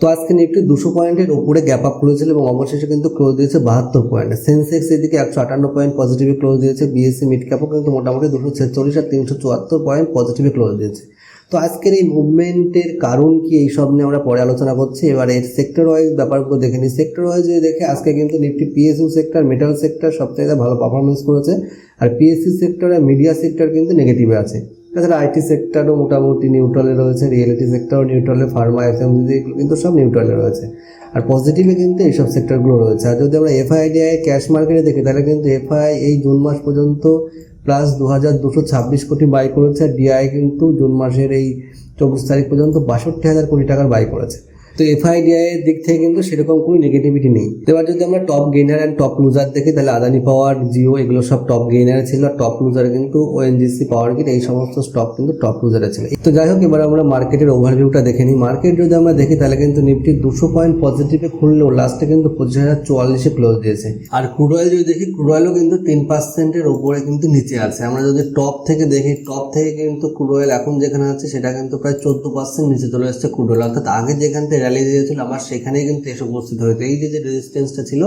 তো আজকে নিফটি দুশো পয়েন্টের উপরে গ্যাপ আপ খুলেছিল এবং অবশেষে কিন্তু ক্লোজ দিয়েছে বাহাত্তর পয়েন্ট সেন্সেক্স এদিকে একশো আটান্ন পয়েন্ট পজিটিভে ক্লোজ দিয়েছে বিএসসি মিড ক্যাপও কিন্তু মোটামুটি দুশো ছেচল্লিশ আর তিনশো চুয়াত্তর পয়েন্ট পজিটিভে ক্লোজ দিয়েছে। তো আজকের এই মুভমেন্টের কারণ কি এই সব নিয়ে আমরা পরে আলোচনা করছি। এবার এর সেক্টর ওয়াইজ ব্যাপারগুলো দেখে নিই। সেক্টর ওয়াইজ যদি দেখে, আজকে কিন্তু Nifty PSU sector metal sector সবথেকে ভালো পারফরমেন্স করেছে। আর পিএসসি সেক্টর আর মিডিয়া সেক্টর কিন্তু নেগেটিভে আছে। তাছাড়া আইটি সেক্টরও মোটামুটি নিউট্রালে রয়েছে রিয়েলিটি সেক্টরও নিউট্রালে ফার্মা এফএমজি এগুলো কিন্তু সব নিউট্রালে রয়েছে। আর পজিটিভে কিন্তু এইসব সেক্টরগুলো রয়েছে। আর যদি আমরা এফআইডিআই ক্যাশ মার্কেটে দেখি, তাহলে কিন্তু এফআই এই জুন মাস পর্যন্ত প্লাস দু হাজার দুশো ছাব্বিশ কোটি বাই করেছে। আর ডিআই কিন্তু জুন মাসের এই চব্বিশ তারিখ পর্যন্ত বাষট্টি হাজার কোটি টাকার বাই করেছে। তো এফআইডিআই এর দিক থেকে কিন্তু সেরকম কোনো নেগেটিভিটি নেই। এবার যদি আমরা top gainer and top loser দেখি, তাহলে আদানি পাওয়ার জিও এগুলো সব টপ গেইনার ছিল। আর টপ লুজার কিন্তু ওএনজিসি পাওয়ার গ্রিড এই সমস্ত স্টক কিন্তু টপ লুজারে ছিল। তো যাই হোক, এবার আমরা মার্কেটের ওভারভিউটা দেখে নিই। মার্কেট যদি আমরা দেখি, তাহলে কিন্তু নিফটি দুশো পয়েন্ট পজিটিভে খুললেও লাস্টে কিন্তু পঁচিশ হাজার চুয়াল্লিশে ক্লোজ দিয়েছে। আর ক্রুড অয়েল যদি দেখি ক্রুড অয়েলও কিন্তু তিন পার্সেন্টের ওপরে কিন্তু নিচে আছে। আমরা যদি টপ থেকে দেখি টপ থেকে কিন্তু ক্রুড অয়েল এখন যেখানে আছে, সেটা কিন্তু প্রায় চোদ্দ পার্সেন্ট নিচে চলে এসেছে ক্রুড অয়েল অর্থাৎ আগে যেখান থেকে র্যালি দিয়েছিল আবার সেখানেই কিন্তু এসে উপস্থিত হয়েছে। এই যে যে রেজিস্ট্যান্সটা ছিল,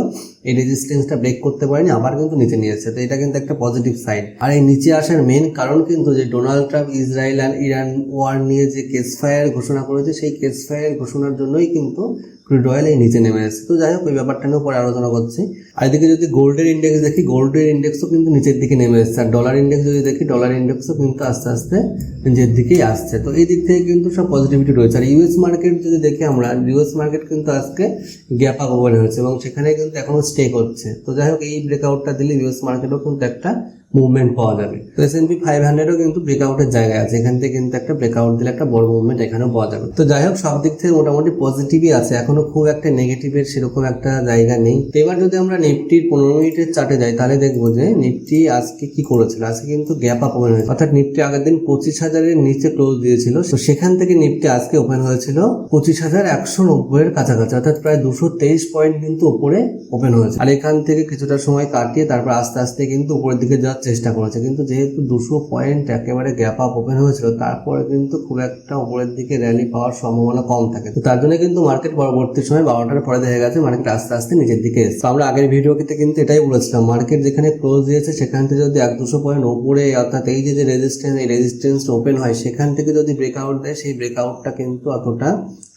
এই রেজিস্ট্যান্সটা ব্রেক করতে পারেনি, আবার কিন্তু নিচে নিয়ে এসেছে। তো এটা কিন্তু একটা পজিটিভ সাইড আর এই নিচে আসার মেন কারণ কিন্তু যে ডোনাল্ড ট্রাম্প ইসরায়েল আর ইরান ওয়ার নিয়ে যে কেস ফায়ার ঘোষণা করেছে, সেই কেস ফায়ার ঘোষণার জন্যই কিন্তু ক্রুড অয়েল নিচে নেমে এসেছে। তো যাই হোক ওই ব্যাপারটা নিয়েও পরে আলোচনা করছি। আর এদিকে যদি গোল্ডের ইন্ডেক্স দেখি, গোল্ডের ইন্ডেক্সও কিন্তু নিচের দিকে নেমে এসেছে। আর ডলার ইন্ডেক্স যদি দেখি ডলার ইন্ডেক্সও কিন্তু আস্তে আস্তে নিজের দিকেই আসছে। তো এই দিক থেকে কিন্তু সব পজিটিভিটি রয়েছে। আর ইউএস মার্কেট যদি দেখি আমরা ইউএস মার্কেট কিন্তু আজকে গ্যাপ আপ ওভার হয়েছে এবং সেখানে কিন্তু এখনও স্টে করছে। তো যাই হোক, এই ব্রেকআউটটা দিলে ইউএস মার্কেটও কিন্তু একটা মুভমেন্ট পাওয়া যাবে। তো এস এনপি ফাইভ হান্ড্রেডও কিন্তু ব্রেকআউটের জায়গায় আছে। এখান থেকে কিন্তু একটা ব্রেকআউট দিলে একটা বড় মুভমেন্ট এখানেও পাওয়া যাবে। তো যাই হোক, সব দিক থেকে মোটামুটি পজিটিভই আছে। এখনও খুব একটা নেগেটিভের সেরকম একটা জায়গা নেই। তো এবার যদি আমরা নিফটির পনেরো মিনিটের চার্টে যাই, তাহলে দেখব যে নিফটি আজকে কি করেছিল? আজকে কিন্তু গ্যাপ আপ ওপেন হয়েছে। অর্থাৎ নিফটি আগের দিন পঁচিশ হাজারের নিচে ক্লোজ দিয়েছিল। তো সেখান থেকে নিফটি আজকে ওপেন হয়েছিল পঁচিশ হাজার একশো নব্বইয়ের কাছাকাছি। অর্থাৎ প্রায় দুশো তেইশ পয়েন্ট কিন্তু উপরে ওপেন হয়েছে। আর এখান থেকে কিছুটা সময় কাটিয়ে তারপর আস্তে আস্তে কিন্তু উপরের দিকে যাওয়ার চেষ্টা করেছে, কিন্তু যেহেতু দুশো পয়েন্ট একেবারে গ্যাপ আপ ওপেন হয়েছিল, তারপরে কিন্তু খুব একটা উপরের দিকে র্যালি পাওয়ার সম্ভাবনা কম থাকে। তো তার জন্য কিন্তু মার্কেট পরবর্তী সময় বারোটার পরে দেখা গেছে মার্কেট আস্তে আস্তে নিচের দিকে এসেছে। আমরা আগের ভিডিওতে কিন্তু এটাই বলেছিলাম মার্কেট যেখানে ক্লোজ দিয়েছে, সেখান থেকে যদি এক দুশো পয়েন্ট উপরে, অর্থাৎ এই যে যে রেজিস্ট্যান্স এই রেজিস্ট্যান্স ওপেন হয়, সেখান থেকে যদি ব্রেকআউট দেয়, সেই ব্রেকআউটটা কিন্তু অতটা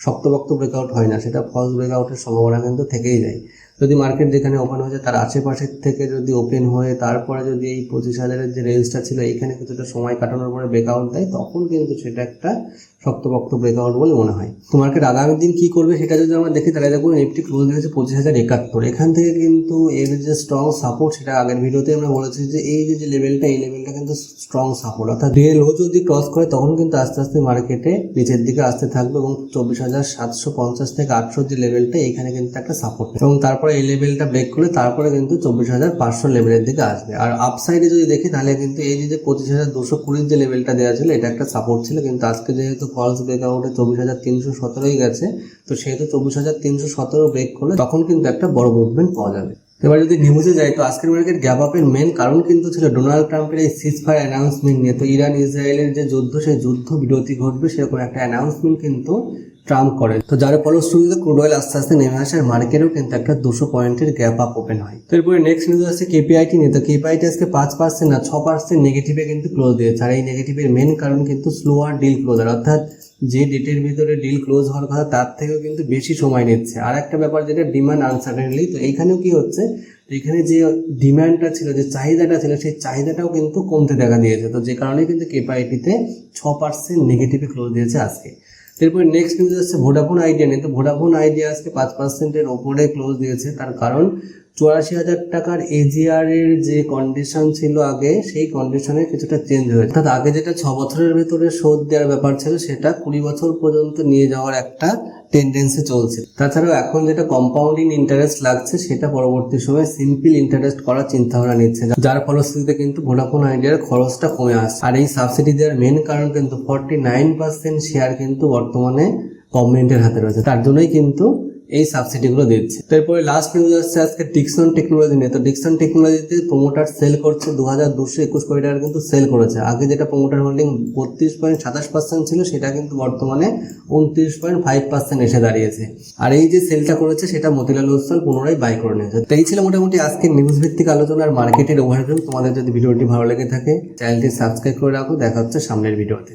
শক্তপক্ত ব্রেকআউট হয় না, সেটা ফলস ব্রেকআউটের সম্ভাবনা কিন্তু থেকেই যায়। যদি মার্কেট যেখানে ওপেন হয়েছে, তার আশেপাশের থেকে যদি ওপেন হয়ে তারপরে যদি এই পঁচিশ হাজারের যে রেঞ্জটা ছিল, এইখানে কিছুটা সময় কাটানোর পরে ব্রেকআউট দেয়, তখন কিন্তু সেটা একটা শক্তপক্ত ব্রেকআউট বলে মনে হয়। তো মার্কেট আগামী দিন কি করবে সেটা যদি আমরা দেখি, তাহলে দেখুন নিফটি ক্লোজ হয়েছে পঁচিশ হাজার একাত্তর। এখান থেকে কিন্তু এর যে স্ট্রং সাপোর্ট সেটা আগের ভিডিওতে আমরা বলেছি যে এই যে লেভেলটা এই লেভেলটা কিন্তু স্ট্রং সাপোর্ট অর্থাৎ রিয়েল লো যদি ক্রস করে, তখন কিন্তু আস্তে আস্তে মার্কেটে নিচের দিকে আসতে থাকবে এবং চব্বিশ হাজার সাতশো পঞ্চাশ থেকে আটশো যে লেভেলটা এখানে কিন্তু একটা সাপোর্ট এবং তারপরে এই লেভেলটা ব্রেক করলে তারপরে কিন্তু চব্বিশ হাজার পাঁচশো লেভেলের দিকে আসবে। আর আপসাইডে যদি দেখি, তাহলে কিন্তু এই যে পঁচিশ হাজার দুশো কুড়ির যে লেভেলটা দেওয়া ছিল, এটা একটা সাপোর্ট ছিল। কিন্তু আজকে যেহেতু ফলস ব্রেকআউটে চব্বিশ হাজার তিনশো সতেরোই গেছে, তো সেহেতু চব্বিশ হাজার তিনশো সতেরো ব্রেক করলে তখন কিন্তু একটা বড় মুভমেন্ট পাওয়া যাবে। এবার যদি নিউজে যাই, তো আজকের মার্কেট গ্যাপ আপের মেন কারণ কিন্তু ছিল ডোনাল্ড ট্রাম্পের এই সিজ ফায়ার অ্যানাউন্সমেন্ট নিয়ে। তো ইরান ইসরায়েলের যে যুদ্ধ, সেই যুদ্ধ বিরতি ঘটবে, সেরকম একটা অ্যানাউন্সমেন্ট কিন্তু ট্রাম্প করেন তো যার ফলশ্রুতিতে ক্রুড অয়েল আস্তে আস্তে নেমে আসে আর মার্কেটেও কিন্তু একটা দুশো পয়েন্টের গ্যাপ আপ ওপেন হয়। তো এরপরে নেক্সট নিউজ আছে কেপিআইটি নিয়ে। তো কেপিআইটি আজকে পাঁচ পার্সেন্ট না, ছ পার্সেন্ট নেগেটিভে কিন্তু ক্লোজ দিয়েছে। আর এই নেগেটিভের মেন কারণ কিন্তু স্লোয়ার ডিল ক্লোজার অর্থাৎ যে ডেটের ভিতরে ডিল ক্লোজ হওয়ার কথা, তার থেকেও কিন্তু বেশি সময় নিচ্ছে। আর একটা ব্যাপার যেটা ডিমান্ড আনসার্টেনলি তো এইখানেও কি হচ্ছে? এখানে যে ডিমান্ডটা ছিল, যে চাহিদাটা ছিল, সেই চাহিদাটাও কিন্তু কমতে দেখা দিয়েছে। তো যে কারণে কিন্তু কেপিআইটিতে ছ পার্সেন্ট নেগেটিভে ক্লোজ দিয়েছে আজকে। এরপরে নেক্সট নিউজ হচ্ছে ভোডাফোন আইডিয়া নিয়ে। তো ভোডাফোন আইডিয়া আজকে পাঁচ পার্সেন্টের ওপরে ক্লোজ দিয়েছে। তার কারণ চুরাশি হাজার টাকার এজিআর এর যে কন্ডিশন ছিল আগে, সেই কন্ডিশনে কিছুটা চেঞ্জ হয়েছে। অর্থাৎ আগে যেটা ছ বছরের ভেতরে শোধ দেওয়ার ব্যাপার ছিল, সেটা কুড়ি বছর পর্যন্ত নিয়ে যাওয়ার একটা টেন্ডেন্সি চলছে। তাছাড়াও এখন যেটা কম্পাউন্ডিং ইন্টারেস্ট লাগছে, সেটা পরবর্তী সময় সিম্পল ইন্টারেস্ট করার চিন্তা ভাবনা নিচ্ছে। যার ফলশ্রুতিতে কিন্তু ভোডাফোন আইডিয়ার খরচটা কমে আসছে। আর এই সাবসিডি দেওয়ার মেন কারণ কিন্তু ফর্টি নাইন পার্সেন্ট শেয়ার কিন্তু বর্তমানে গভর্নমেন্টের হাতে রয়েছে। তার জন্যই কিন্তু এই সাবসিডিগুলো দিচ্ছে। তারপরে লাস্ট নিউজ আসছে আজকে ডিকসন টেকনোলজি নিয়ে। তো ডিকসন টেকনোলজিতে প্রমোটার সেল করছে দু হাজার দুশো একুশ কোটি টাকা কিন্তু সেল করেছে। আগে যেটা প্রমোটার হোল্ডিং বত্রিশ পয়েন্ট সাতাশ পার্সেন্ট ছিল, সেটা কিন্তু বর্তমানে উনত্রিশ পয়েন্ট ফাইভ পার্সেন্ট এসে দাঁড়িয়েছে। আর এই যে সেলটা করেছে, সেটা মতিলাল ওসল পুনরায় বাই করে নিয়েছে। তো এই ছিল মোটামুটি আজকে নিউজ ভিত্তিক আলোচনার মার্কেটের ওভারভিউ তোমাদের যদি ভিডিওটি ভালো লেগে থাকে চ্যানেলটি সাবস্ক্রাইব করে রাখো। দেখা হচ্ছে সামনের ভিডিওতে।